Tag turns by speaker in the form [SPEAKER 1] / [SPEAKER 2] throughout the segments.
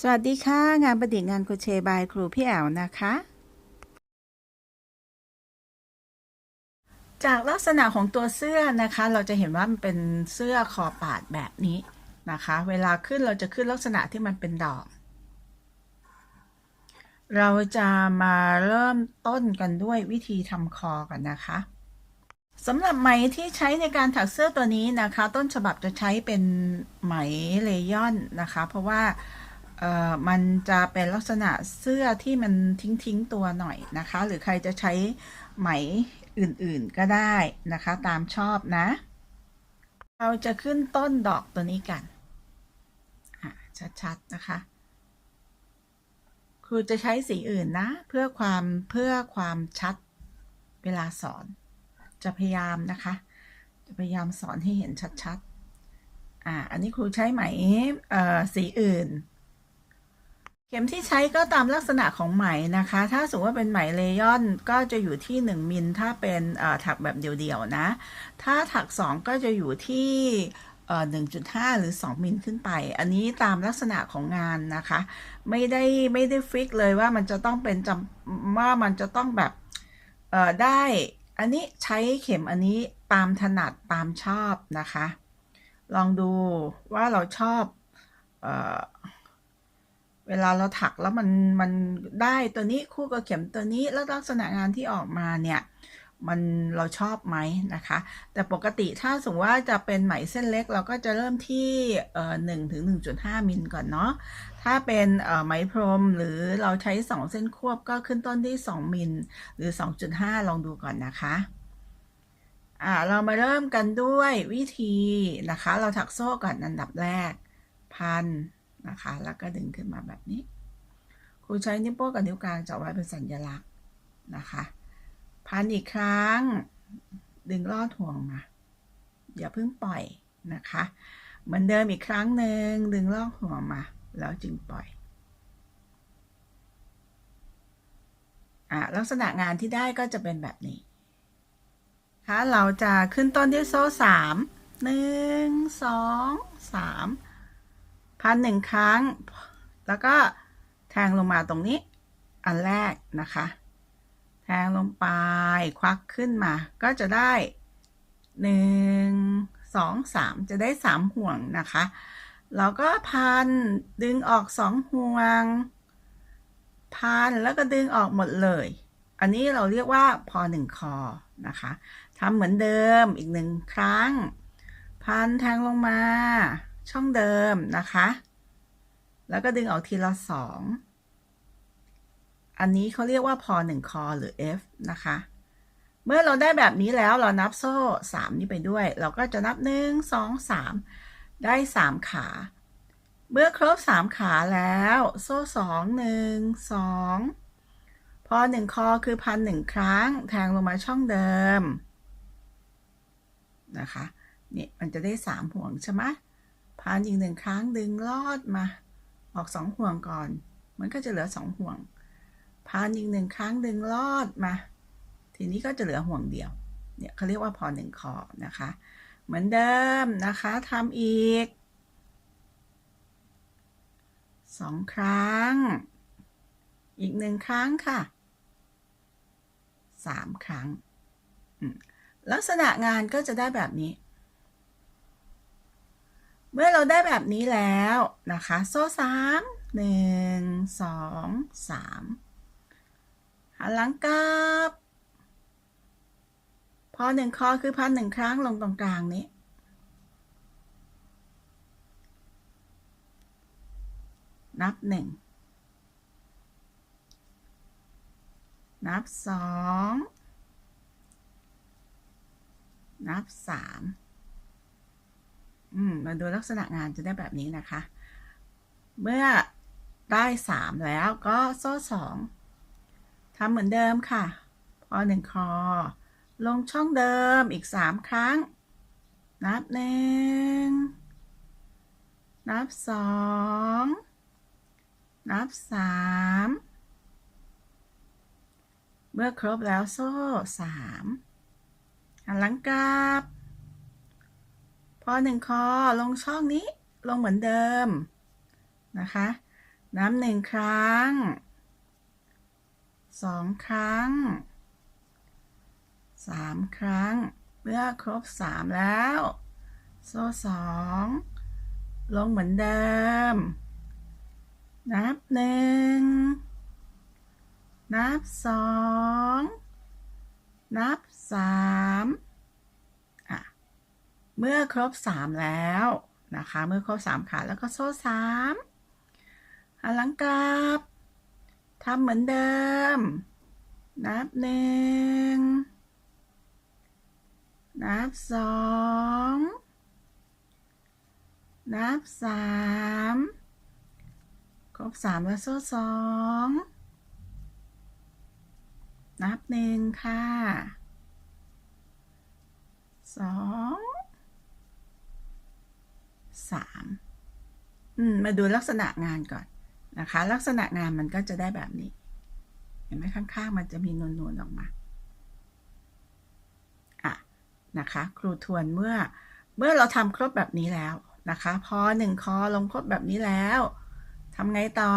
[SPEAKER 1] สวัสดีค่ะ งานประดิษฐ์งานโคเชบายครูพี่แอ๋วนะคะ จากลักษณะของตัวเสื้อนะคะ เราจะเห็นว่ามันเป็นเสื้อคอปาดแบบนี้นะคะ เวลาขึ้นเราจะขึ้นลักษณะที่มันเป็นดอก เราจะมาเริ่มต้นกันด้วยวิธีทำคอกันนะคะสำหรับไหมที่ใช้ในการถักเสื้อตัวนี้นะคะ ต้นฉบับจะใช้เป็นไหมเลยอนนะคะ เพราะว่า มันจะเป็นลักษณะเสื้อที่มันทิ้งทิ้งๆตัวหน่อยนะคะ หรือใครจะใช้ไหมอื่นๆก็ได้นะคะ ตามชอบนะ เราจะขึ้นต้นดอกตัวนี้กันชัดๆนะคะครูจะใช้สีอื่นนะ เพื่อความเพื่อความชัดเวลาสอน จะพยายามนะคะ จะพยายามสอนให้เห็นชัดๆอ่าอันนี้ครูใช้ไหมเอ่อสีอื่น ข็มที่ใช้ก็ตามลักษณะของไหมนะคะ ถ้าสมมติว่าเป็นไหมเลยอนก็จะอยู่ที่ 1 มิล ถ้าเป็นถักแบบเดี่ยวๆนะ ถ้าถัก 2 ก็จะอยู่ที่เอ่อ1.5 หรือ 2 มิลขึ้นไป อันนี้ตามลักษณะของงานนะคะ ไม่ได้ไม่ได้ฟิกเลยว่ามันจะต้องเป็นจำว่ามันจะต้องแบบได้ อันนี้ใช้เข็มอันนี้ตามถนัดตามชอบนะคะ ลองดูว่าเราชอบเอ่อ เวลาเราถักแล้วมันมันได้ตัวนี้คู่กับเข็มตัวนี้แล้วลักษณะงานที่ออกมาเนี่ยมันเราชอบไหมนะคะ แต่ปกติถ้าสมมติว่าจะเป็นไหมเส้นเล็ก เราก็จะเริ่มที่หนึ่งถึงหนึ่งจุดห้ามิลก่อนเนาะถ้าเป็นไหมพรมหรือเราใช้สองเส้นควบก็ขึ้นต้นที่สองมิลหรือสองจุดห้าลองดูก่อนนะคะอ่าเรามาเริ่มกันด้วยวิธีนะคะ เราถักโซ่ก่อนอันดับแรกพัน นะคะ แล้วก็ดึงขึ้นมาแบบนี้ ครูใช้นิ้วโป้งกับนิ้วกลางจะไว้เป็นสัญลักษณ์นะคะ พันอีกครั้ง ดึงลอดห่วงมา อย่าเพิ่งปล่อยนะคะ เหมือนเดิมอีกครั้งหนึ่งดึงลอกห่วงมา แล้วจึงปล่อยอะลักษณะงานที่ได้ก็จะเป็นแบบนี้ค่ะเราจะขึ้นต้นที่โซ่สามหนึ่งสองสาม พันหนึ่งครั้ง แล้วก็แทงลงมาตรงนี้ อันแรกนะคะ แทงลงไป ควักขึ้นมา ก็จะได้หนึ่งสองสามจะได้สามห่วงนะคะเราก็พันดึงออกสองห่วง พันแล้วก็ดึงออกหมดเลย อันนี้เราเรียกว่าพอหนึ่งคอนะคะทำเหมือนเดิมอีกหนึ่งครั้ง พันแทงลงมา ช่องเดิมนะคะ แล้วก็ดึงออกทีละสอง อันนี้เขาเรียกว่าพอหนึ่งคอหรือ F นะคะ เมื่อเราได้แบบนี้แล้วเรานับโซ่สามนี้ไปด้วย เราก็จะนับหนึ่งสองสามได้สามขา เมื่อครบสามขาแล้ว โซ่สองหนึ่งสองพอหนึ่งคอคือพันหนึ่งครั้ง แทงลงมาช่องเดิมนะคะนี่มันจะได้สามห่วงใช่ไหม พันอีกหนึ่งครั้งดึงลอดมา ออกสองห่วงก่อน มันก็จะเหลือสองห่วงพันอีกหนึ่งครั้งดึงลอดมา ทีนี้ก็จะเหลือห่วงเดียว เนี่ยเขาเรียกว่าพอหนึ่งคอนะคะ เหมือนเดิมนะคะทำอีกสองครั้ง อีกหนึ่งครั้งค่ะสามครั้ง ลักษณะงานก็จะได้แบบนี้ เมื่อเราได้แบบนี้แล้วนะคะ โซ่สามหนึ่งสองสามหันหลังกลับ พอหนึ่งคอคือพันหนึ่งครั้งลงตรงกลางนี้ นับหนึ่ง นับสอง นับสาม อืมมาดูลักษณะงานจะได้แบบนี้นะคะ เมื่อได้สามแล้วก็โซ่สองทำเหมือนเดิมค่ะ พอหนึ่งคอ ลงช่องเดิมอีกสามครั้ง นับหนึ่งนับสองนับสามเมื่อครบแล้วโซ่สามหันหลังกลับ พอหนึ่งคอลงช่องนี้ลงเหมือนเดิมนะคะนับหนึ่งครั้งสองครั้งสามครั้ง เมื่อครบสามแล้ว โซ่สองลงเหมือนเดิม นับหนึ่งนับสองนับสาม เมื่อครบสามแล้วนะคะ เมื่อครบสามขาแล้วก็โซ่สามหันหลังกลับทำเหมือนเดิม นับหนึ่งนับสองนับสามครบสามแล้วโซ่สองนับหนึ่งค่ะสอง สาม อืมมาดูลักษณะงานก่อนนะคะ ลักษณะงานมันก็จะได้แบบนี้ เห็นไหมข้างๆ มันจะมีนูนๆออกมาอะนะคะ ครูทวนเมื่อเมื่อเราทำครบแบบนี้แล้วนะคะ พอหนึ่งคอลงครบแบบนี้แล้วทำไงต่อ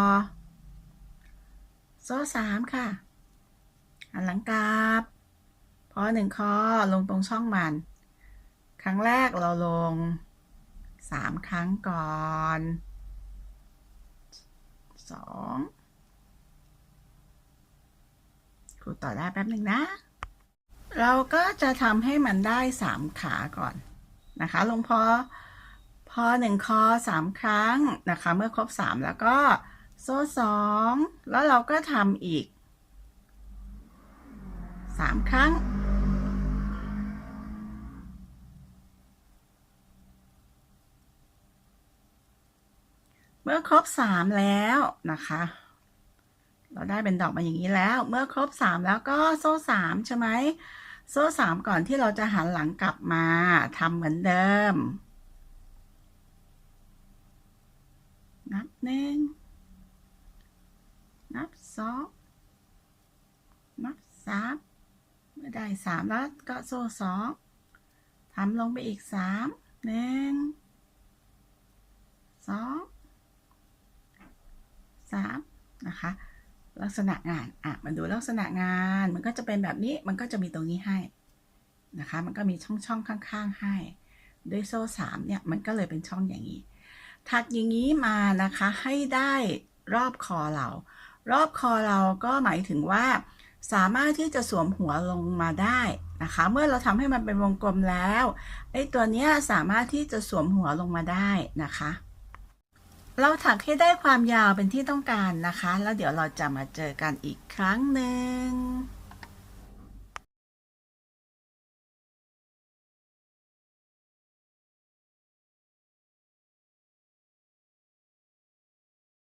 [SPEAKER 1] โซ่สามค่ะหันหลังกลับพอหนึ่งคอลงตรงช่องมัน ครั้งแรกเราลง สามครั้งก่อนสองครูต่อได้แป๊บหนึ่งนะ เราก็จะทำให้มันได้สามขาก่อนนะคะลงพอพอหนึ่งคอสามครั้งนะคะ เมื่อครบสามแล้วก็โซ่สองแล้วเราก็ทำอีกสามครั้ง เมื่อครบสามแล้วนะคะ เราได้เป็นดอกมาอย่างนี้แล้ว เมื่อครบสามแล้วก็โซ่สามใช่ไหมโซ่สามก่อนที่เราจะหันหลังกลับมาทำเหมือนเดิม นับหนึ่งนับสองนับสามเมื่อได้สามแล้วก็โซ่สองทำลงไปอีกสามหนึ่งสอง สาม นะคะ ลักษณะงานอะมาดูลักษณะงานมันก็จะเป็นแบบนี้มันก็จะมีตรงนี้ให้นะคะ มันก็มีช่องช่องข้างๆให้ ด้วยโซ่สามเนี่ยมันก็เลยเป็นช่องอย่างนี้ ถักอย่างนี้มานะคะให้ได้รอบคอเรา รอบคอเราก็หมายถึงว่า สามารถที่จะสวมหัวลงมาได้นะคะ เมื่อเราทำให้มันเป็นวงกลมแล้วไอ้ตัวเนี้ยสามารถที่จะสวมหัวลงมาได้นะคะ เราถักให้ได้ความยาวเป็นที่ต้องการนะคะ แล้วเดี๋ยวเราจะมาเจอกันอีกครั้งหนึ่ง